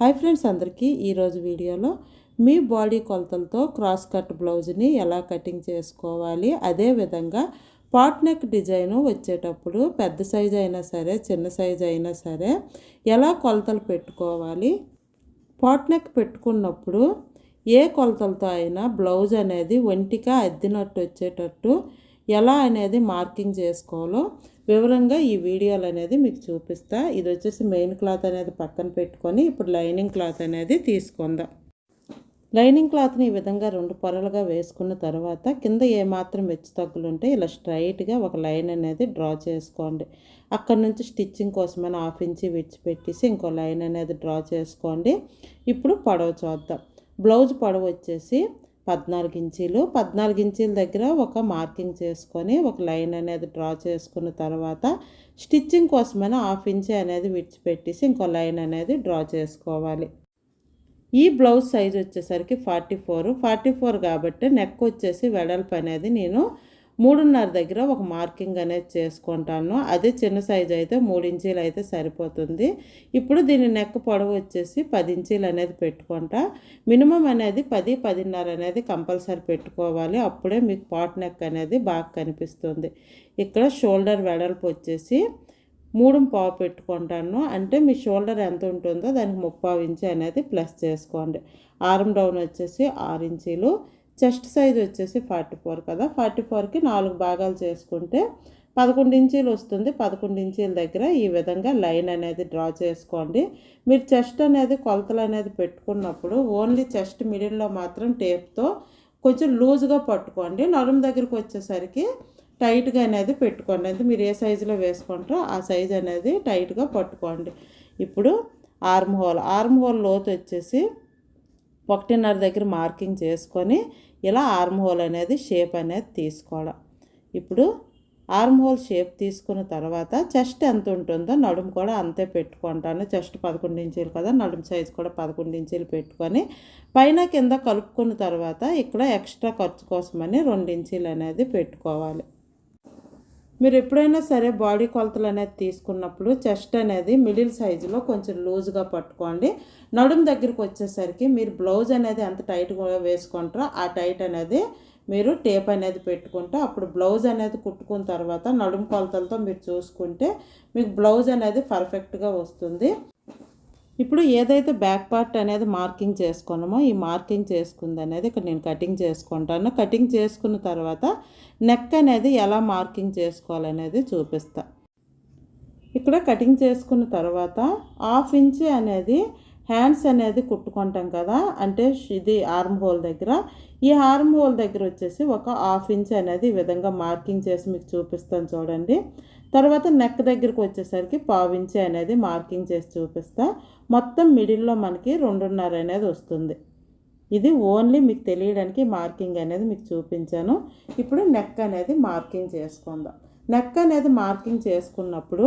Hi friends అందరికీ ఈరోజు వీడియోలో మీ బాడీ కొలతలతో క్రాస్ కట్ బ్లౌజ్ని ఎలా కటింగ్ చేసుకోవాలి అదేవిధంగా పాట్ నెక్ డిజైను వచ్చేటప్పుడు పెద్ద సైజ్ అయినా సరే చిన్న సైజ్ అయినా సరే ఎలా కొలతలు పెట్టుకోవాలి పాట్ నెక్ పెట్టుకున్నప్పుడు ఏ కొలతలతో అయినా బ్లౌజ్ అనేది ఒంటిగా అద్దినట్టు వచ్చేటట్టు ఎలా అనేది మార్కింగ్ చేసుకోవాలో వివరంగా ఈ వీడియోలు అనేది మీకు చూపిస్తా. ఇది వచ్చేసి మెయిన్ క్లాత్ అనేది పక్కన పెట్టుకొని ఇప్పుడు లైనింగ్ క్లాత్ అనేది తీసుకుందాం. లైనింగ్ క్లాత్ని ఈ విధంగా రెండు పొరలుగా వేసుకున్న తర్వాత కింద ఏమాత్రం హెచ్చు తగ్గులు ఉంటే ఇలా స్ట్రైట్గా ఒక లైన్ అనేది డ్రా చేసుకోండి. అక్కడ నుంచి స్టిచ్చింగ్ కోసమని హాఫ్ ఇంచి విడిచిపెట్టేసి ఇంకో లైన్ అనేది డ్రా చేసుకోండి. ఇప్పుడు పొడవు చూద్దాం. బ్లౌజ్ పొడవు వచ్చేసి పద్నాలుగు ఇంచీలు. పద్నాలుగు ఇంచీల దగ్గర ఒక మార్కింగ్ చేసుకొని ఒక లైన్ అనేది డ్రా చేసుకున్న తర్వాత స్టిచ్చింగ్ కోసమైనా హాఫ్ ఇంచ్ అనేది విడిచిపెట్టేసి ఇంకో లైన్ అనేది డ్రా చేసుకోవాలి. ఈ బ్లౌజ్ సైజ్ వచ్చేసరికి ఫార్టీ ఫోర్. ఫార్టీ ఫోర్ కాబట్టి నెక్ వచ్చేసి వెడల్పు అనేది నేను మూడున్నర దగ్గర ఒక మార్కింగ్ అనేది చేసుకుంటాను. అదే చిన్న సైజ్ అయితే మూడు ఇంచీలు అయితే సరిపోతుంది. ఇప్పుడు దీని నెక్ పొడవు వచ్చేసి పది ఇంచీలు అనేది పెట్టుకుంటా. మినిమం అనేది పది పదిన్నర అనేది కంపల్సరీ పెట్టుకోవాలి. అప్పుడే మీకు పాట్ నెక్ అనేది బాగా కనిపిస్తుంది. ఇక్కడ షోల్డర్ వెడల్పు వచ్చేసి మూడు పావు పెట్టుకుంటాను. అంటే మీ షోల్డర్ ఎంత ఉంటుందో దానికి ముప్పావు ఇంచీ అనేది ప్లస్ చేసుకోండి. ఆర్మ్ డౌన్ వచ్చేసి ఆరు ఇంచీలు. చెస్ట్ సైజ్ వచ్చేసి ఫార్టీ ఫోర్ కదా. ఫార్టీ ఫోర్కి నాలుగు భాగాలు చేసుకుంటే పదకొండు ఇంచీలు వస్తుంది. పదకొండు ఇంచీల దగ్గర ఈ విధంగా లైన్ అనేది డ్రా చేసుకోండి. మీరు చెస్ట్ అనేది కొలతలు అనేది పెట్టుకున్నప్పుడు ఓన్లీ చెస్ట్ మిడిల్లో మాత్రం టేప్తో కొంచెం లూజ్గా పట్టుకోండి. నడుము దగ్గరికి వచ్చేసరికి టైట్గా అనేది పెట్టుకోండి. అంటే మీరు ఏ సైజులో వేసుకుంటారో ఆ సైజ్ అనేది టైట్గా పట్టుకోండి. ఇప్పుడు ఆర్మ్ హోల్. ఆర్మ్ హోల్ లోతు వచ్చేసి ఒకటిన్నర దగ్గర మార్కింగ్ చేసుకొని ఇలా ఆర్మ్ హోల్ అనేది షేప్ అనేది తీసుకోవడం. ఇప్పుడు ఆర్మ్ హోల్ షేప్ తీసుకున్న తర్వాత చెస్ట్ ఎంత ఉంటుందో నడుము కూడా అంతే పెట్టుకుంటాను. చెస్ట్ పదకొండు ఇంచీలు కదా నడుము సైజు కూడా పదకొండు ఇంచీలు పెట్టుకొని పైన కింద కలుపుకున్న తర్వాత ఇక్కడ ఎక్స్ట్రా ఖర్చు కోసమని రెండు ఇంచీలు అనేది పెట్టుకోవాలి. మీరు ఎప్పుడైనా సరే బాడీ కొలతలు అనేది తీసుకున్నప్పుడు చెస్ట్ అనేది మిడిల్ సైజులో కొంచెం లూజ్గా పట్టుకోండి. నడుం దగ్గరికి వచ్చేసరికి మీరు బ్లౌజ్ అనేది ఎంత టైట్గా వేసుకుంటారో ఆ టైట్ అనేది మీరు టేప్ అనేది పెట్టుకుంటే అప్పుడు బ్లౌజ్ అనేది కుట్టుకున్న తర్వాత నడుము కొలతలతో మీరు చూసుకుంటే మీకు బ్లౌజ్ అనేది పర్ఫెక్ట్గా వస్తుంది. ఇప్పుడు ఏదైతే బ్యాక్ పార్ట్ అనేది మార్కింగ్ చేసుకున్నామో ఈ మార్కింగ్ చేసుకుంది అనేది ఇక్కడ నేను కటింగ్ చేసుకుంటాను. కటింగ్ చేసుకున్న తర్వాత నెక్ అనేది ఎలా మార్కింగ్ చేసుకోవాలనేది చూపిస్తా. ఇక్కడ కటింగ్ చేసుకున్న తర్వాత హాఫ్ ఇంచ్ అనేది హ్యాండ్స్ అనేది కుట్టుకుంటాం కదా అంటే ఇది ఆర్మ్ హోల్ దగ్గర. ఈ ఆర్మ్ హోల్ దగ్గర వచ్చేసి ఒక హాఫ్ ఇంచ్ అనేది ఈ విధంగా మార్కింగ్ చేసి మీకు చూపిస్తాను చూడండి. తర్వాత నెక్ దగ్గరికి వచ్చేసరికి పావించి అనేది మార్కింగ్ చేసి చూపిస్తా. మొత్తం మిడిల్లో మనకి రెండున్నర అనేది వస్తుంది. ఇది ఓన్లీ మీకు తెలియడానికి మార్కింగ్ అనేది మీకు చూపించాను. ఇప్పుడు నెక్ అనేది మార్కింగ్ చేసుకుందాం. నెక్ అనేది మార్కింగ్ చేసుకున్నప్పుడు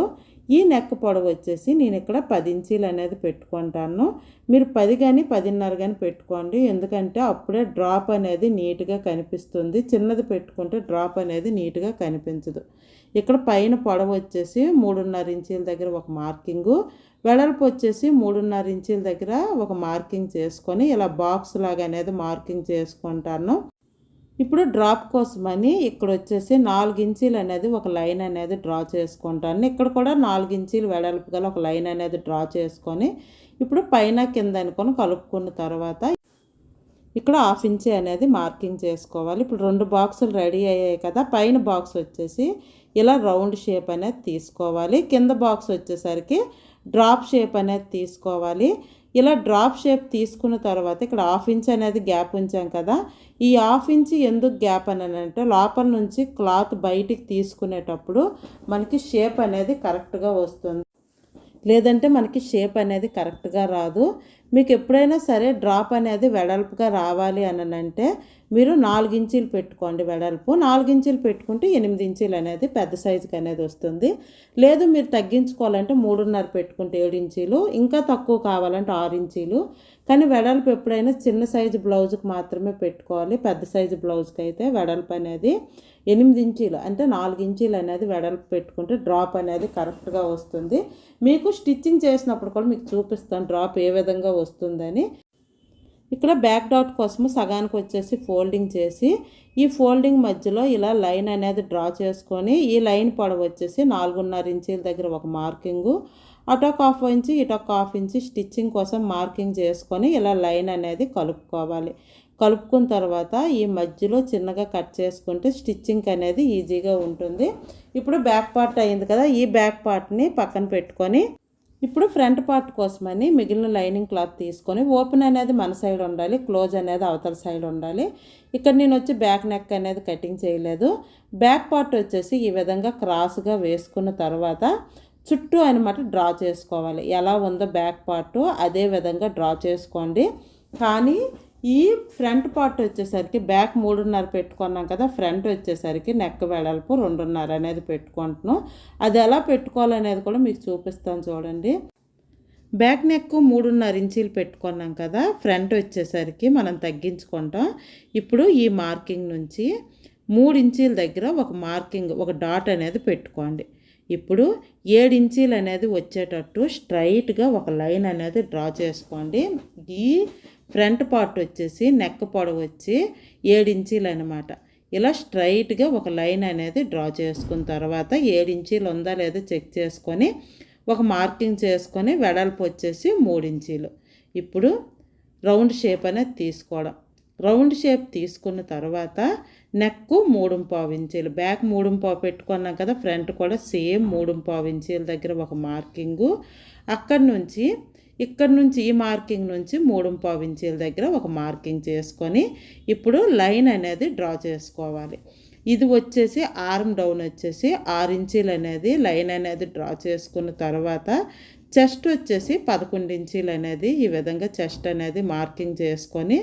ఈ నెక్ పొడవు వచ్చేసి నేను ఇక్కడ పది ఇంచీలు అనేది పెట్టుకుంటాను. మీరు పది కానీ పదిన్నర కానీ పెట్టుకోండి. ఎందుకంటే అప్పుడే డ్రాప్ అనేది నీట్గా కనిపిస్తుంది. చిన్నది పెట్టుకుంటే డ్రాప్ అనేది నీట్గా కనిపించదు. ఇక్కడ పైన పొడవు వచ్చేసి మూడున్నర ఇంచీల దగ్గర ఒక మార్కింగు. వెడల్పు వచ్చేసి మూడున్నర ఇంచీల దగ్గర ఒక మార్కింగ్ చేసుకొని ఇలా బాక్స్ లాగా అనేది మార్కింగ్ చేసుకుంటాను. ఇప్పుడు డ్రాప్ కోసమని ఇక్కడ వచ్చేసి నాలుగు ఇంచీలు అనేది ఒక లైన్ అనేది డ్రా చేసుకుంటాను. ఇక్కడ కూడా నాలుగు ఇంచీలు వెడల్పు గల ఒక లైన్ అనేది డ్రా చేసుకొని ఇప్పుడు పైన కింద అనుకొని కలుపుకున్న తర్వాత ఇక్కడ హాఫ్ ఇంచీ అనేది మార్కింగ్ చేసుకోవాలి. ఇప్పుడు రెండు బాక్సులు రెడీ అయ్యాయి కదా పైన బాక్స్ వచ్చేసి ఇలా రౌండ్ షేప్ అనేది తీసుకోవాలి. కింద బాక్స్ వచ్చేసరికి డ్రాప్ షేప్ అనేది తీసుకోవాలి. ఇలా డ్రాప్ షేప్ తీసుకున్న తర్వాత ఇక్కడ హాఫ్ ఇంచ్ అనేది గ్యాప్ ఉంచాం కదా. ఈ హాఫ్ ఇంచ్ ఎందుకు గ్యాప్ అని అంటే లోపల నుంచి క్లాత్ బయటికి తీసుకునేటప్పుడు మనకి షేప్ అనేది కరెక్ట్గా వస్తుంది. లేదంటే మనకి షేప్ అనేది కరెక్ట్గా రాదు. మీకు ఎప్పుడైనా సరే డ్రాప్ అనేది వెడల్పుగా రావాలి అని అంటే మీరు నాలుగు ఇంచీలు పెట్టుకోండి వెడల్పు. నాలుగు ఇంచీలు పెట్టుకుంటే ఎనిమిది ఇంచీలు అనేది పెద్ద సైజుకి అనేది వస్తుంది. లేదు మీరు తగ్గించుకోవాలంటే మూడున్నర పెట్టుకుంటే ఏడు ఇంచీలు ఇంకా తక్కువ కావాలంటే ఆరు ఇంచీలు. కానీ వెడల్పు ఎప్పుడైనా చిన్న సైజు బ్లౌజ్కి మాత్రమే పెట్టుకోవాలి. పెద్ద సైజు బ్లౌజ్కి అయితే వెడల్పు అనేది ఎనిమిది ఇంచీలు అంటే నాలుగు ఇంచీలు అనేది వెడల్పు పెట్టుకుంటే డ్రాప్ అనేది కరెక్ట్గా వస్తుంది. మీకు స్టిచ్చింగ్ చేసినప్పుడు కూడా మీకు చూపిస్తాను డ్రాప్ ఏ విధంగా వస్తుందని. ఇక్కడ బ్యాక్ డాట్ కోసము సగానికి వచ్చేసి ఫోల్డింగ్ చేసి ఈ ఫోల్డింగ్ మధ్యలో ఇలా లైన్ అనేది డ్రా చేసుకొని ఈ లైన్ పొడవు వచ్చేసి నాలుగున్నర ఇంచీల దగ్గర ఒక మార్కింగు అటొక హాఫ్ ఇంచి ఇటొక హాఫ్ ఇంచి స్టిచ్చింగ్ కోసం మార్కింగ్ చేసుకొని ఇలా లైన్ అనేది కలుపుకోవాలి. కలుపుకున్న తర్వాత ఈ మధ్యలో చిన్నగా కట్ చేసుకుంటే స్టిచ్చింగ్ అనేది ఈజీగా ఉంటుంది. ఇప్పుడు బ్యాక్ పార్ట్ అయింది కదా ఈ బ్యాక్ పార్ట్ని పక్కన పెట్టుకొని ఇప్పుడు ఫ్రంట్ పార్ట్ కోసమని మిగిలిన లైనింగ్ క్లాత్ తీసుకొని ఓపెన్ అనేది మన సైడ్ ఉండాలి క్లోజ్ అనేది అవతల సైడ్ ఉండాలి. ఇక్కడ నేను వచ్చి బ్యాక్ నెక్ అనేది కటింగ్ చేయలేదు. బ్యాక్ పార్ట్ వచ్చేసి ఈ విధంగా క్రాస్గా వేసుకున్న తర్వాత చుట్టూ అనమాట డ్రా చేసుకోవాలి. ఎలా ఉందో బ్యాక్ పార్ట్ అదే విధంగా డ్రా చేసుకోండి. కానీ ఈ ఫ్రంట్ పార్ట్ వచ్చేసరికి బ్యాక్ మూడున్నర పెట్టుకున్నాం కదా ఫ్రంట్ వచ్చేసరికి నెక్ వెడల్పు రెండున్నర అనేది పెట్టుకుంటున్నాం. అది ఎలా పెట్టుకోవాలనేది కూడా మీకు చూపిస్తాను చూడండి. బ్యాక్ నెక్ మూడున్నర ఇంచీలు పెట్టుకున్నాం కదా ఫ్రంట్ వచ్చేసరికి మనం తగ్గించుకుంటాం. ఇప్పుడు ఈ మార్కింగ్ నుంచి మూడు ఇంచీల దగ్గర ఒక మార్కింగ్ ఒక డాట్ అనేది పెట్టుకోండి. ఇప్పుడు ఏడు ఇంచీలు అనేది వచ్చేటట్టు స్ట్రైట్గా ఒక లైన్ అనేది డ్రా చేసుకోండి. ఈ ఫ్రంట్ పార్ట్ వచ్చేసి నెక్ పొడవు వచ్చి ఏడించీలు అనమాట ఇలా స్ట్రైట్గా ఒక లైన్ అనేది డ్రా చేసుకున్న తర్వాత ఏడించీలు ఉందా లేదా చెక్ చేసుకొని ఒక మార్కింగ్ చేసుకొని వెడల్పు వచ్చేసి మూడు ఇంచీలు. ఇప్పుడు రౌండ్ షేప్ అనేది తీసుకోవడం. రౌండ్ షేప్ తీసుకున్న తర్వాత నెక్ మూడు పావు ఇంచీలు. బ్యాక్ మూడు పావు పెట్టుకున్నాం కదా ఫ్రంట్ కూడా సేమ్ మూడు పావు ఇంచీల దగ్గర ఒక మార్కింగు. అక్కడి నుంచి ఇక్కడ నుంచి ఈ మార్కింగ్ నుంచి మూడు పావు ఇంచీల దగ్గర ఒక మార్కింగ్ చేసుకొని ఇప్పుడు లైన్ అనేది డ్రా చేసుకోవాలి. ఇది వచ్చేసి ఆర్మ్ డౌన్ వచ్చేసి ఆరు ఇంచీలు అనేది లైన్ అనేది డ్రా చేసుకున్న తర్వాత చెస్ట్ వచ్చేసి పదకొండు ఇంచీలు అనేది ఈ విధంగా చెస్ట్ అనేది మార్కింగ్ చేసుకొని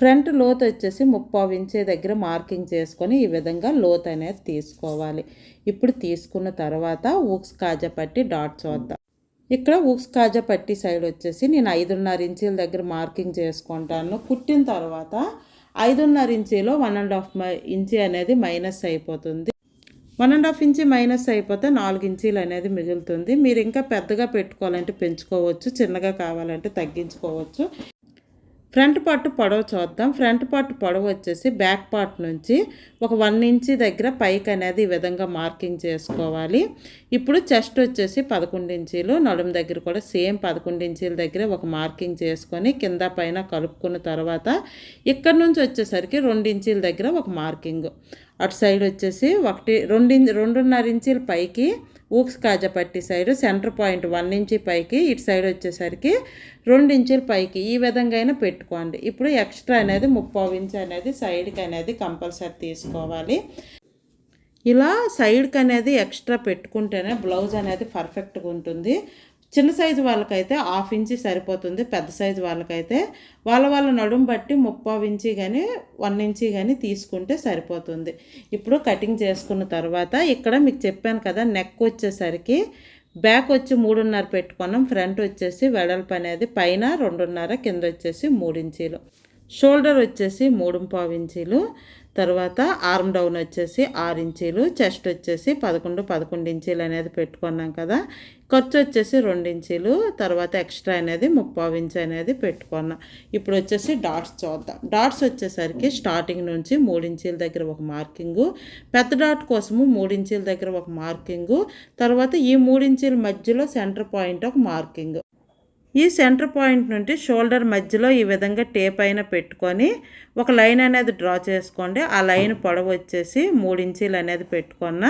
ఫ్రంట్ లోత్ వచ్చేసి ముప్పావు ఇంచే దగ్గర మార్కింగ్ చేసుకొని ఈ విధంగా లోత్ అనేది తీసుకోవాలి. ఇప్పుడు తీసుకున్న తర్వాత ఊక్స్ కాజా పట్టి డాట్ చూద్దాం ఇక్కడ ఉక్స్ కాజా పట్టి సైడ్ వచ్చేసి నేను ఐదున్నర ఇంచీల దగ్గర మార్కింగ్ చేసుకుంటాను. కుట్టిన తర్వాత ఐదున్నర ఇంచీలో వన్ అండ్ హాఫ్ ఇంచీ అనేది మైనస్ అయిపోతుంది. One and half inch minus అయిపోతే నాలుగు ఇంచీలు అనేది మిగులుతుంది. మీరు ఇంకా పెద్దగా పెట్టుకోవాలంటే పెంచుకోవచ్చు చిన్నగా కావాలంటే తగ్గించుకోవచ్చు. ఫ్రంట్ పార్ట్ పొడవు చూద్దాం. ఫ్రంట్ పార్ట్ పొడవు వచ్చేసి బ్యాక్ పార్ట్ నుంచి ఒక వన్ ఇంచి దగ్గర పైకి అనేది ఈ విధంగా మార్కింగ్ చేసుకోవాలి. ఇప్పుడు చెస్ట్ వచ్చేసి పదకొండు ఇంచీలు నడుము దగ్గర కూడా సేమ్ పదకొండు ఇంచీల దగ్గర ఒక మార్కింగ్ చేసుకొని కింద పైన కలుపుకున్న తర్వాత ఇక్కడ నుంచి వచ్చేసరికి రెండు ఇంచీల దగ్గర ఒక మార్కింగ్. అటు సైడ్ వచ్చేసి ఒకటి రెండు రెండున్నర ఇంచీల పైకి hooks కాజపట్టి side centre point one inch పైకి ఇటు సైడ్ వచ్చేసరికి రెండు ఇంచుల పైకి ఈ విధంగా అయినా పెట్టుకోండి. ఇప్పుడు ఎక్స్ట్రా అనేది ముప్పై ఇంచ్ అనేది సైడ్కి అనేది కంపల్సరీ తీసుకోవాలి. ఇలా సైడ్కి అనేది ఎక్స్ట్రా పెట్టుకుంటేనే బ్లౌజ్ అనేది పర్ఫెక్ట్గా ఉంటుంది. చిన్న సైజు వాళ్ళకైతే హాఫ్ ఇంచి సరిపోతుంది పెద్ద సైజు వాళ్ళకైతే వాళ్ళ వాళ్ళ నడుము బట్టి ముప్పై ఇంచి కానీ వన్ ఇంచి కానీ తీసుకుంటే సరిపోతుంది. ఇప్పుడు కటింగ్ చేసుకున్న తర్వాత ఇక్కడ మీకు చెప్పాను కదా నెక్ వచ్చేసరికి బ్యాక్ వచ్చి మూడున్నర పెట్టుకున్నాం ఫ్రంట్ వచ్చేసి వెడల్పు అనేది పైన రెండున్నర కింద వచ్చేసి మూడు ఇంచీలు. షోల్డర్ వచ్చేసి మూడు పావు ఇంచీలు తర్వాత ఆర్మ్ డౌన్ వచ్చేసి ఆరు ఇంచీలు చెస్ట్ వచ్చేసి పదకొండు పదకొండు ఇంచీలు అనేది పెట్టుకున్నాం కదా. ఖర్చు వచ్చేసి రెండించీలు తర్వాత ఎక్స్ట్రా అనేది ముప్పావు ఇంచు అనేది పెట్టుకున్నా. ఇప్పుడు వచ్చేసి డాట్స్ చూద్దాం. డాట్స్ వచ్చేసరికి స్టార్టింగ్ నుంచి మూడించీల దగ్గర ఒక మార్కింగు పెద్ద డాట్ కోసము మూడించీల దగ్గర ఒక మార్కింగు తర్వాత ఈ మూడించీల మధ్యలో సెంటర్ పాయింట్ ఒక మార్కింగ్. ఈ సెంటర్ పాయింట్ నుండి షోల్డర్ మధ్యలో ఈ విధంగా టేప్ అయిన పెట్టుకొని ఒక లైన్ అనేది డ్రా చేసుకోండి. ఆ లైన్ పొడవు వచ్చేసి మూడు ఇంచీలు అనేది పెట్టుకున్న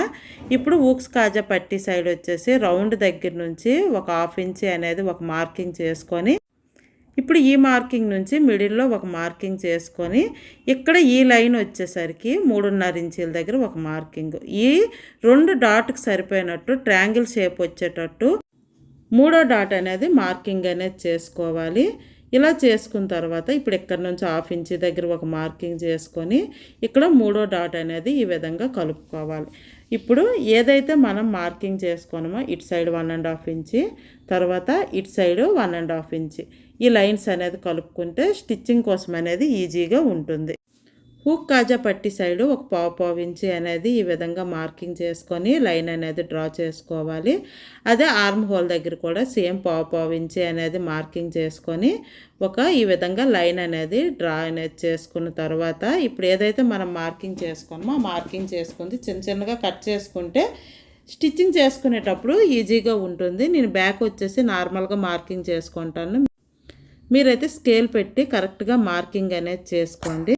ఇప్పుడు ఊక్స్ కాజా పట్టి సైడ్ వచ్చేసి రౌండ్ దగ్గర నుంచి ఒక హాఫ్ ఇంచీ అనేది ఒక మార్కింగ్ చేసుకొని ఇప్పుడు ఈ మార్కింగ్ నుంచి మిడిల్లో ఒక మార్కింగ్ చేసుకొని ఇక్కడ ఈ లైన్ వచ్చేసరికి మూడున్నర ఇంచీల దగ్గర ఒక మార్కింగ్. ఈ రెండు డాట్కి సరిపోయినట్టు ట్రయాంగిల్ షేప్ వచ్చేటట్టు మూడో డాట్ అనేది మార్కింగ్ అనేది చేసుకోవాలి. ఇలా చేసుకున్న తర్వాత ఇప్పుడు ఇక్కడ నుంచి హాఫ్ ఇంచ్ దగ్గర ఒక మార్కింగ్ చేసుకొని ఇక్కడ మూడో డాట్ అనేది ఈ విధంగా కలుపుకోవాలి. ఇప్పుడు ఏదైతే మనం మార్కింగ్ చేసుకున్నామో ఇటు side one and half inch తర్వాత ఇటు side one and half inch. ఈ లైన్స్ అనేది కలుపుకుంటే స్టిచ్చింగ్ కోసం అనేది ఈజీగా ఉంటుంది. హుక్ కాజా పట్టి సైడు ఒక పావు పావు ఇంచి అనేది ఈ విధంగా మార్కింగ్ చేసుకొని లైన్ అనేది డ్రా చేసుకోవాలి. అదే ఆర్మ్ హోల్ దగ్గర కూడా సేమ్ పావు పావు ఇంచి అనేది మార్కింగ్ చేసుకొని ఒక ఈ విధంగా లైన్ అనేది డ్రా అనేది చేసుకున్న తర్వాత ఇప్పుడు ఏదైతే మనం మార్కింగ్ చేసుకున్నామో మార్కింగ్ చేసుకుంది. చిన్న చిన్నగా కట్ చేసుకుంటే స్టిచ్చింగ్ చేసుకునేటప్పుడు ఈజీగా ఉంటుంది. నేను బ్యాక్ వచ్చేసి నార్మల్గా మార్కింగ్ చేసుకుంటాను. మీరైతే స్కేల్ పెట్టి కరెక్ట్గా మార్కింగ్ అనేది చేసుకోండి.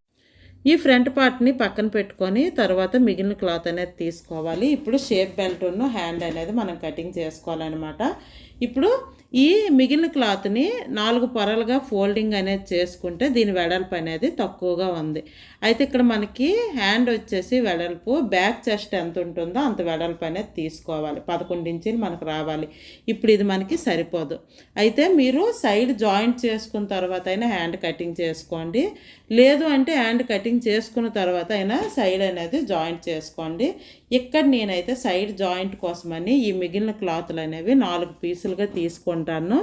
ఈ ఫ్రంట్ పార్ట్ని పక్కన పెట్టుకొని తర్వాత మిగిలిన క్లాత్ అనేది తీసుకోవాలి. ఇప్పుడు షేప్ బెల్ట్ను హ్యాండ్ అనేది మనం కటింగ్ చేసుకోవాలన్నమాట. ఇప్పుడు ఈ మిగిలిన క్లాత్ని నాలుగు పొరలుగా ఫోల్డింగ్ అనేది చేసుకుంటే దీని వెడల్పు అనేది తక్కువగా ఉంది. అయితే ఇక్కడ మనకి హ్యాండ్ వచ్చేసి వెడల్పు బ్యాక్ చెస్ట్ ఎంత ఉంటుందో అంత వెడల్పు అనేది తీసుకోవాలి. పదకొండు ఇంచులు మనకు రావాలి. ఇప్పుడు ఇది మనకి సరిపోదు. అయితే మీరు సైడ్ జాయింట్ చేసుకున్న తర్వాత అయినా హ్యాండ్ కటింగ్ చేసుకోండి. లేదు అంటే హ్యాండ్ కటింగ్ చేసుకున్న తర్వాత అయినా సైడ్ అనేది జాయింట్ చేసుకోండి. ఇక్కడ నేనైతే సైడ్ జాయింట్ కోసమని ఈ మిగిలిన క్లాత్లు అనేవి నాలుగు పీసులుగా తీసుకోండి చేసుకుంటాను.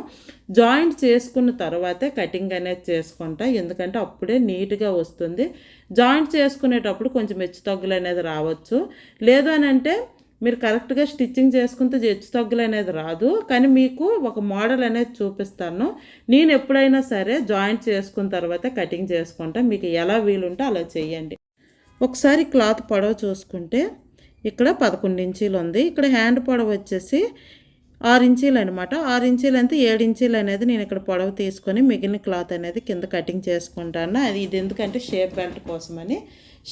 జాయింట్ చేసుకున్న తర్వాతే కటింగ్ అనేది చేసుకుంటా. ఎందుకంటే అప్పుడే నీట్గా వస్తుంది. జాయింట్ చేసుకునేటప్పుడు కొంచెం హెచ్చు తగ్గులు అనేది రావచ్చు. లేదు అని అంటే మీరు కరెక్ట్గా స్టిచ్చింగ్ చేసుకుంటే హెచ్చు తగ్గులు అనేది రాదు. కానీ మీకు ఒక మోడల్ అనేది చూపిస్తాను. నేను ఎప్పుడైనా సరే జాయింట్ చేసుకున్న తర్వాత కటింగ్ చేసుకుంటా. మీకు ఎలా వీలుంటే అలా చేయండి. ఒకసారి క్లాత్ పొడవ చూసుకుంటే ఇక్కడ పదకొండు ఇంచీలు ఉంది ఇక్కడ హ్యాండ్ పొడవ వచ్చేసి ఆరు ఇంచీలు అనమాట ఆరు ఇంచీలు అంతా ఏడు ఇంచీలు అనేది నేను ఇక్కడ పొడవు తీసుకొని మిగిలిన క్లాత్ అనేది కింద కటింగ్ చేసుకుంటాను. అది ఇది ఎందుకంటే షేప్ బెల్ట్ కోసమని.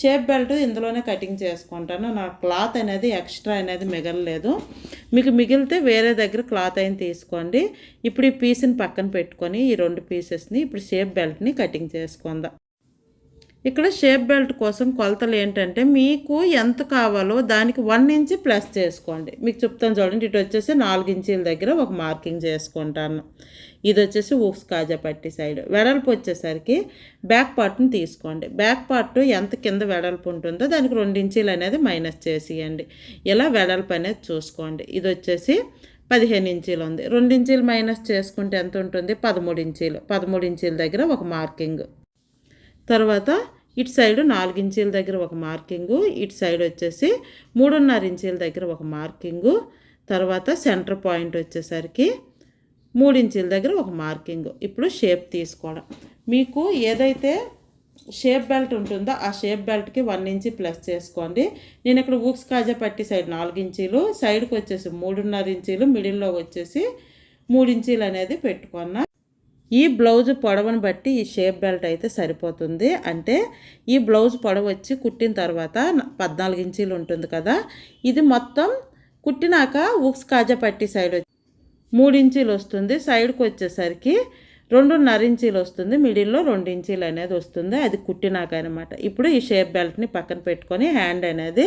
షేప్ బెల్ట్ ఇందులోనే కటింగ్ చేసుకుంటాను. నా క్లాత్ అనేది ఎక్స్ట్రా అనేది మిగలలేదు. మీకు మిగిలితే వేరే దగ్గర క్లాత్ అయిన తీసుకోండి. ఇప్పుడు ఈ పీస్ని పక్కన పెట్టుకొని ఈ రెండు పీసెస్ని ఇప్పుడు షేప్ బెల్ట్ని కటింగ్ చేసుకుందాం. ఇక్కడ షేప్ బెల్ట్ కోసం కొలతలు ఏంటంటే మీకు ఎంత కావాలో దానికి వన్ ఇంచ్ ప్లస్ చేసుకోండి. మీకు చెప్తాను చూడండి ఇటు వచ్చేసి నాలుగు ఇంచీల దగ్గర ఒక మార్కింగ్ చేసుకుంటాను. ఇది వచ్చేసి ఊక్స్ కాజా పట్టి సైడ్. వెడల్పు వచ్చేసరికి బ్యాక్ పార్ట్ని తీసుకోండి. బ్యాక్ పార్ట్ ఎంత కింద వెడల్పు ఉంటుందో దానికి రెండు ఇంచీలు అనేది మైనస్ చేసేయండి. ఇలా వెడల్పు అనేది చూసుకోండి. ఇది వచ్చేసి పదిహేను ఇంచీలు ఉంది. రెండు ఇంచీలు మైనస్ చేసుకుంటే ఎంత ఉంటుంది? పదమూడు ఇంచీలు. పదమూడు ఇంచీల దగ్గర ఒక మార్కింగ్. తర్వాత ఇటు సైడ్ నాలుగు ఇంచీల దగ్గర ఒక మార్కింగు ఇటు సైడ్ వచ్చేసి మూడున్నర ఇంచీల దగ్గర ఒక మార్కింగు తర్వాత సెంటర్ పాయింట్ వచ్చేసరికి మూడు ఇంచీల దగ్గర ఒక మార్కింగ్. ఇప్పుడు షేప్ తీసుకోవడం. మీకు ఏదైతే షేప్ బెల్ట్ ఉంటుందో ఆ షేప్ బెల్ట్కి వన్ ఇంచి ప్లస్ చేసుకోండి. నేను ఇక్కడ ఊక్స్ కాజా పట్టి సైడ్ నాలుగు ఇంచీలు సైడ్కి వచ్చేసి మూడున్నర ఇంచీలు మిడిల్లో వచ్చేసి మూడు ఇంచీలు అనేది పెట్టుకున్నా ఈ బ్లౌజ్ పొడవను బట్టి ఈ షేప్ బెల్ట్ అయితే సరిపోతుంది. అంటే ఈ బ్లౌజ్ పొడవ వచ్చి కుట్టిన తర్వాత పద్నాలుగు ఇంచీలు ఉంటుంది కదా. ఇది మొత్తం కుట్టినాక ఉక్స్ కాజా పట్టి సైడ్ మూడు ఇంచీలు వస్తుంది. సైడ్కి వచ్చేసరికి రెండున్నర ఇంచీలు వస్తుంది. మిడిల్లో రెండు ఇంచీలు అనేది వస్తుంది. అది కుట్టినాక అనమాట ఇప్పుడు ఈ షేప్ బెల్ట్ని పక్కన పెట్టుకొని హ్యాండ్ అనేది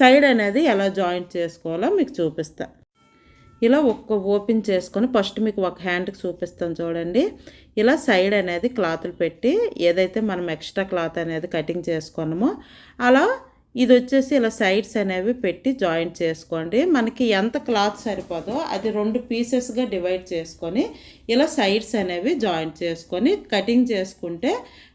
సైడ్ అనేది ఎలా జాయింట్ చేసుకోవాలో మీకు చూపిస్తాను ఇలా ఒక్క ఓపెన్ చేసుకొని ఫస్ట్ మీకు ఒక హ్యాండ్కి చూపిస్తాను చూడండి. ఇలా సైడ్ అనేది క్లాతులు పెట్టి ఏదైతే మనం ఎక్స్ట్రా క్లాత్ అనేది కటింగ్ చేసుకున్నామో అలా ఇది వచ్చేసి ఇలా సైడ్స్ అనేవి పెట్టి జాయింట్ చేసుకోండి. మనకి ఎంత క్లాత్ సరిపోదో అది రెండు పీసెస్గా డివైడ్ చేసుకొని ఇలా సైడ్స్ అనేవి జాయింట్ చేసుకొని కటింగ్ చేసుకుంటే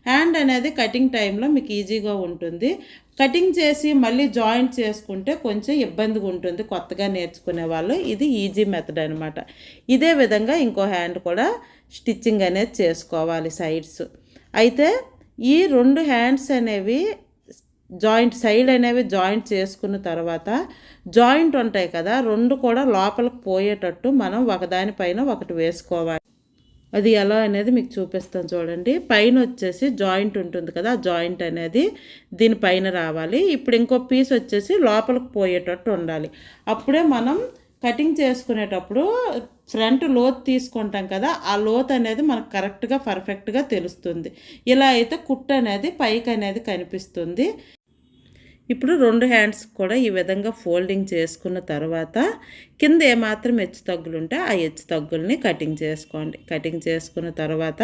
హ్యాండ్ అనేది కటింగ్ టైంలో మీకు ఈజీగా ఉంటుంది. కటింగ్ చేసి మళ్ళీ జాయింట్ చేసుకుంటే కొంచెం ఇబ్బందిగా ఉంటుంది. కొత్తగా నేర్చుకునే వాళ్ళు ఇది ఈజీ మెథడ్ అనమాట ఇదే విధంగా ఇంకో హ్యాండ్ కూడా స్టిచ్చింగ్ అనేది చేసుకోవాలి సైడ్స్. అయితే ఈ రెండు హ్యాండ్స్ అనేవి జాయింట్ సైడ్ అనేవి జాయింట్ చేసుకున్న తర్వాత జాయింట్ ఉంటాయి కదా రెండు కూడా లోపలికి పోయేటట్టు మనం ఒకదానిపైన ఒకటి వేసుకోవాలి. అది ఎలా అనేది మీకు చూపిస్తాను చూడండి. పైన వచ్చేసి జాయింట్ ఉంటుంది కదా ఆ జాయింట్ అనేది దీనిపైన రావాలి. ఇప్పుడు ఇంకో పీస్ వచ్చేసి లోపలికి పోయేటట్టు ఉండాలి. అప్పుడే మనం కటింగ్ చేసుకునేటప్పుడు ఫ్రంట్ లోత్ తీసుకుంటాం కదా ఆ లోత్ అనేది మనకు కరెక్ట్గా పర్ఫెక్ట్గా తెలుస్తుంది. ఇలా అయితే కుట్ అనేది పైకి అనేది కనిపిస్తుంది. ఇప్పుడు రెండు హ్యాండ్స్ కూడా ఈ విధంగా ఫోల్డింగ్ చేసుకున్న తర్వాత కింద ఏమాత్రం హెచ్చు తగ్గులు ఉంటే ఆ హెచ్చు తగ్గుల్ని కటింగ్ చేసుకోండి. కటింగ్ చేసుకున్న తర్వాత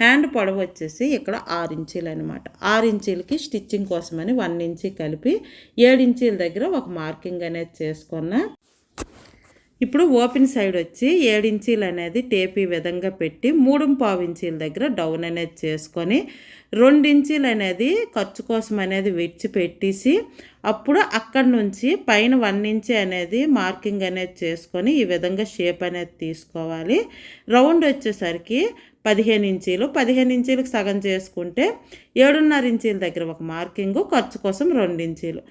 హ్యాండ్ పొడవు వచ్చేసి ఇక్కడ ఆరు ఇంచీలు అనమాట ఆరు ఇంచీలకి స్టిచ్చింగ్ కోసమని వన్ ఇంచీ కలిపి ఏడు ఇంచీల దగ్గర ఒక మార్కింగ్ అనేది చేసుకున్న ఇప్పుడు ఓపెన్ సైడ్ వచ్చి ఏడించీలు అనేది టేపీ విధంగా పెట్టి మూడు పావు ఇంచీల దగ్గర డౌన్ అనేది చేసుకొని రెండించీలు అనేది ఖర్చు కోసం అనేది విడిచి పెట్టేసి అప్పుడు అక్కడి నుంచి పైన వన్ ఇంచి అనేది మార్కింగ్ అనేది చేసుకొని ఈ విధంగా షేప్ అనేది తీసుకోవాలి. రౌండ్ వచ్చేసరికి పదిహేను ఇంచీలు. పదిహేను ఇంచీలకు సగం చేసుకుంటే ఏడున్నర ఇంచీల దగ్గర ఒక మార్కింగు ఖర్చు కోసం రెండు ఇంచీలు.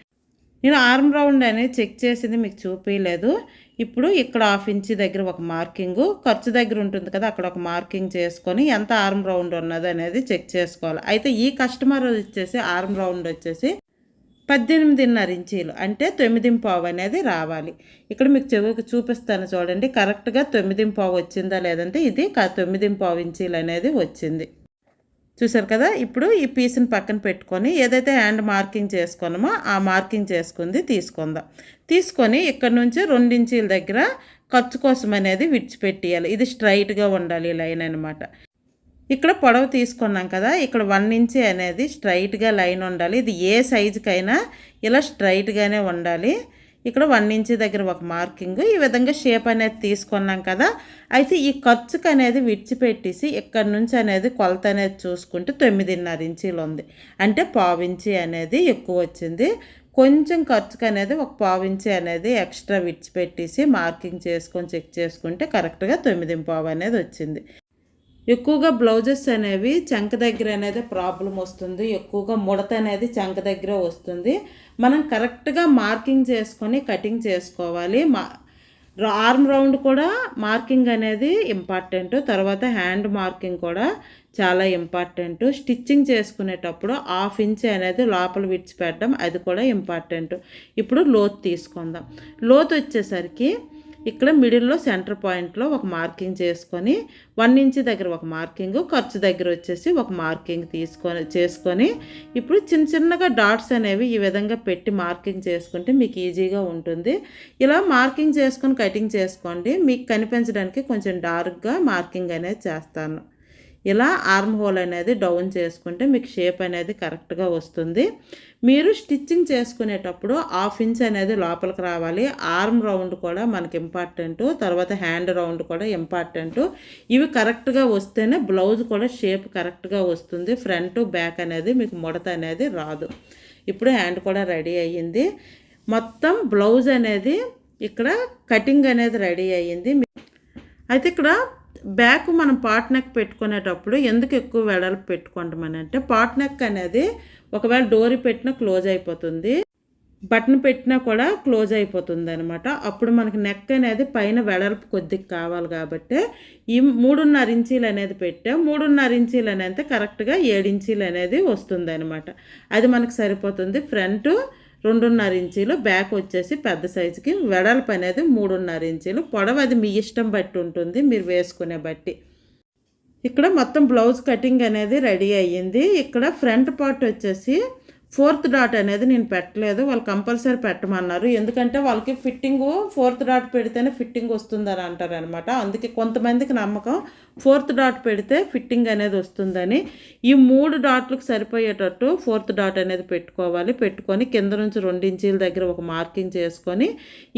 నేను ఆర్మ్ రౌండ్ అనేది చెక్ చేసింది మీకు చూపించలేదు ఇప్పుడు ఇక్కడ హాఫ్ ఇంచ్ దగ్గర ఒక మార్కింగ్ ఖర్చు దగ్గర ఉంటుంది కదా అక్కడ ఒక మార్కింగ్ చేసుకొని ఎంత ఆర్మ్ రౌండ్ ఉన్నది అనేది చెక్ చేసుకోవాలి. అయితే ఈ కస్టమర్ వచ్చేసి ఆర్మ్ రౌండ్ వచ్చేసి పద్దెనిమిదిన్నర ఇంచీలు అంటే తొమ్మిదిం పావు అనేది రావాలి. ఇక్కడ మీకు చెవికి చూపిస్తాను చూడండి కరెక్ట్గా తొమ్మిదిం పావు వచ్చిందా లేదంటే ఇది తొమ్మిది పావు ఇంచీలు అనేది వచ్చింది. చూసారు కదా? ఇప్పుడు ఈ పీస్ని పక్కన పెట్టుకొని ఏదైతే హ్యాండ్ మార్కింగ్ చేసుకున్నామో ఆ మార్కింగ్ చేసుకుంది తీసుకుందాం. తీసుకొని ఇక్కడ నుంచి రెండించీల దగ్గర ఖర్చు కోసం అనేది విడిచిపెట్టేయాలి. ఇది స్ట్రైట్గా ఉండాలి లైన్ అనమాట ఇక్కడ పొడవు తీసుకున్నాం కదా? ఇక్కడ వన్ ఇంచి అనేది స్ట్రైట్గా లైన్ ఉండాలి. ఇది ఏ సైజుకైనా ఇలా స్ట్రైట్గానే ఉండాలి. ఇక్కడ వన్ ఇంచ్ దగ్గర ఒక మార్కింగ్. ఈ విధంగా షేప్ అనేది తీసుకున్నాం కదా. అయితే ఈ ఖర్చుకు అనేది విడిచిపెట్టేసి ఇక్కడ నుంచి అనేది కొలత అనేది చూసుకుంటే తొమ్మిదిన్నర ఇంచీలు ఉంది. అంటే పావించి అనేది ఎక్కువ వచ్చింది. కొంచెం ఖర్చుకు అనేది ఒక పావించి అనేది ఎక్స్ట్రా విడిచిపెట్టేసి మార్కింగ్ చేసుకొని చెక్ చేసుకుంటే కరెక్ట్గా తొమ్మిది పావు అనేది వచ్చింది. ఎక్కువగా బ్లౌజెస్ అనేవి చంక దగ్గర అనేది ప్రాబ్లం వస్తుంది. ఎక్కువగా ముడత అనేది చంక దగ్గర వస్తుంది. మనం కరెక్ట్గా మార్కింగ్ చేసుకొని కటింగ్ చేసుకోవాలి. మా ఆర్మ్ రౌండ్ కూడా మార్కింగ్ అనేది ఇంపార్టెంట్ తర్వాత హ్యాండ్ మార్కింగ్ కూడా చాలా ఇంపార్టెంట్ స్టిచ్చింగ్ చేసుకునేటప్పుడు హాఫ్ ఇంచ్ అనేది లోపల విడిచిపెట్టడం అది కూడా ఇంపార్టెంట్ ఇప్పుడు లోతు తీసుకుందాం. లోతు వచ్చేసరికి ఇక్కడ మిడిల్లో సెంటర్ పాయింట్లో ఒక మార్కింగ్ చేసుకొని వన్ ఇంచ్ దగ్గర ఒక మార్కింగ్ ఖర్చు దగ్గర వచ్చేసి ఒక మార్కింగ్ తీసుకొని చేసుకొని ఇప్పుడు చిన్న చిన్నగా డాట్స్ అనేవి ఈ విధంగా పెట్టి మార్కింగ్ చేసుకుంటే మీకు ఈజీగా ఉంటుంది. ఇలా మార్కింగ్ చేసుకొని కటింగ్ చేసుకోండి. మీకు కనిపించడానికి కొంచెం డార్క్గా మార్కింగ్ అనేది చేస్తాను. ఇలా ఆర్మ్ హోల్ అనేది డౌన్ చేసుకుంటే మీకు షేప్ అనేది కరెక్ట్గా వస్తుంది. మీరు స్టిచ్చింగ్ చేసుకునేటప్పుడు హాఫ్ ఇంచ్ అనేది లోపలికి రావాలి. ఆర్మ్ రౌండ్ కూడా మనకి ఇంపార్టెంట్ తర్వాత హ్యాండ్ రౌండ్ కూడా ఇంపార్టెంట్ ఇవి కరెక్ట్గా వస్తేనే బ్లౌజ్ కూడా షేప్ కరెక్ట్గా వస్తుంది. ఫ్రంట్ బ్యాక్ అనేది మీకు ముడత అనేది రాదు. ఇప్పుడు హ్యాండ్ కూడా రెడీ అయ్యింది. మొత్తం బ్లౌజ్ అనేది ఇక్కడ కటింగ్ అనేది రెడీ అయ్యింది. అయితే ఇక్కడ బ్యాక్ మనం పాట్ నెక్ పెట్టుకునేటప్పుడు ఎందుకు ఎక్కువ వెడల్పు పెట్టుకుంటామని అంటే పాట్ నెక్ అనేది ఒకవేళ డోరీ పెట్టినా క్లోజ్ అయిపోతుంది బటన్ పెట్టినా కూడా క్లోజ్ అయిపోతుంది అనమాట అప్పుడు మనకి నెక్ అనేది పైన వెడల్పు కొద్దిగా కావాలి కాబట్టి ఈ మూడున్నర ఇంచీలు అనేది పెట్టా. మూడున్నర ఇంచీలు అనేది కరెక్ట్గా ఏడు ఇంచీలు అనేది వస్తుంది అనమాట అది మనకు సరిపోతుంది. ఫ్రంట్ రెండున్నర ఇంచీలు బ్యాక్ వచ్చేసి పెద్ద సైజుకి వెడల్పు అనేది మూడున్నర ఇంచీలు. పొడవు అది మీ ఇష్టం బట్టి ఉంటుంది మీరు వేసుకునే బట్టి. ఇక్కడ మొత్తం బ్లౌజ్ కటింగ్ అనేది రెడీ అయ్యింది. ఇక్కడ ఫ్రంట్ పార్ట్ వచ్చేసి ఫోర్త్ డాట్ అనేది నేను పెట్టలేదు. వాళ్ళు కంపల్సరీ పెట్టమన్నారు. ఎందుకంటే వాళ్ళకి ఫిట్టింగు ఫోర్త్ డాట్ పెడితేనే ఫిట్టింగ్ వస్తుందని అంటారు అనమాట అందుకే కొంతమందికి నమ్మకం ఫోర్త్ డాట్ పెడితే ఫిట్టింగ్ అనేది వస్తుందని. ఈ మూడు డాట్లకు సరిపోయేటట్టు ఫోర్త్ డాట్ అనేది పెట్టుకోవాలి. పెట్టుకొని కింద నుంచి రెండు ఇంచీల దగ్గర ఒక మార్కింగ్ చేసుకొని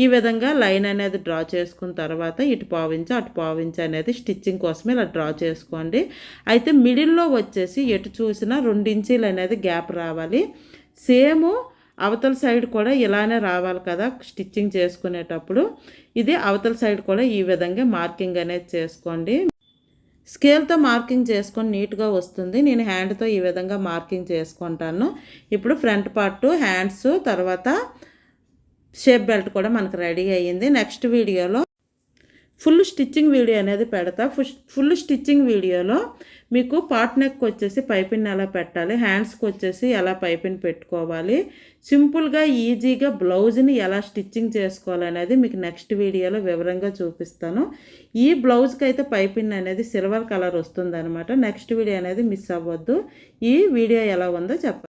ఈ విధంగా లైన్ అనేది డ్రా చేసుకున్న తర్వాత ఇటు పావించి అటు పావించి అనేది స్టిచ్చింగ్ కోసం ఇలా డ్రా చేసుకోండి. అయితే మిడిల్లో వచ్చేసి ఎటు చూసినా రెండు ఇంచీలు అనేది గ్యాప్ రావాలి. సేమ్ అవతల సైడ్ కూడా ఇలానే రావాలి కదా స్టిచ్చింగ్ చేసుకునేటప్పుడు. ఇది అవతల సైడ్ కూడా ఈ విధంగా మార్కింగ్ అనేది చేసుకోండి. స్కేల్తో మార్కింగ్ చేసుకొని నీట్గా వస్తుంది. నేను హ్యాండ్తో ఈ విధంగా మార్కింగ్ చేసుకుంటాను. ఇప్పుడు ఫ్రంట్ పార్ట్ హ్యాండ్స్ తర్వాత షేప్ బెల్ట్ కూడా మనకు రెడీ అయ్యింది. నెక్స్ట్ వీడియోలో ఫుల్ స్టిచ్చింగ్ వీడియో అనేది పెడతా. ఫుల్ స్టిచ్చింగ్ వీడియోలో మీకు పాట్ నెక్ వచ్చేసి పైపిన్ ఎలా పెట్టాలి హ్యాండ్స్కి వచ్చేసి ఎలా పైపిన్ పెట్టుకోవాలి సింపుల్గా ఈజీగా బ్లౌజ్ని ఎలా స్టిచ్చింగ్ చేసుకోవాలనేది మీకు నెక్స్ట్ వీడియోలో వివరంగా చూపిస్తాను. ఈ బ్లౌజ్కి అయితే పైపిన్ అనేది సిల్వర్ కలర్ వస్తుంది నెక్స్ట్ వీడియో అనేది మిస్ అవ్వద్దు. ఈ వీడియో ఎలా ఉందో చెప్పండి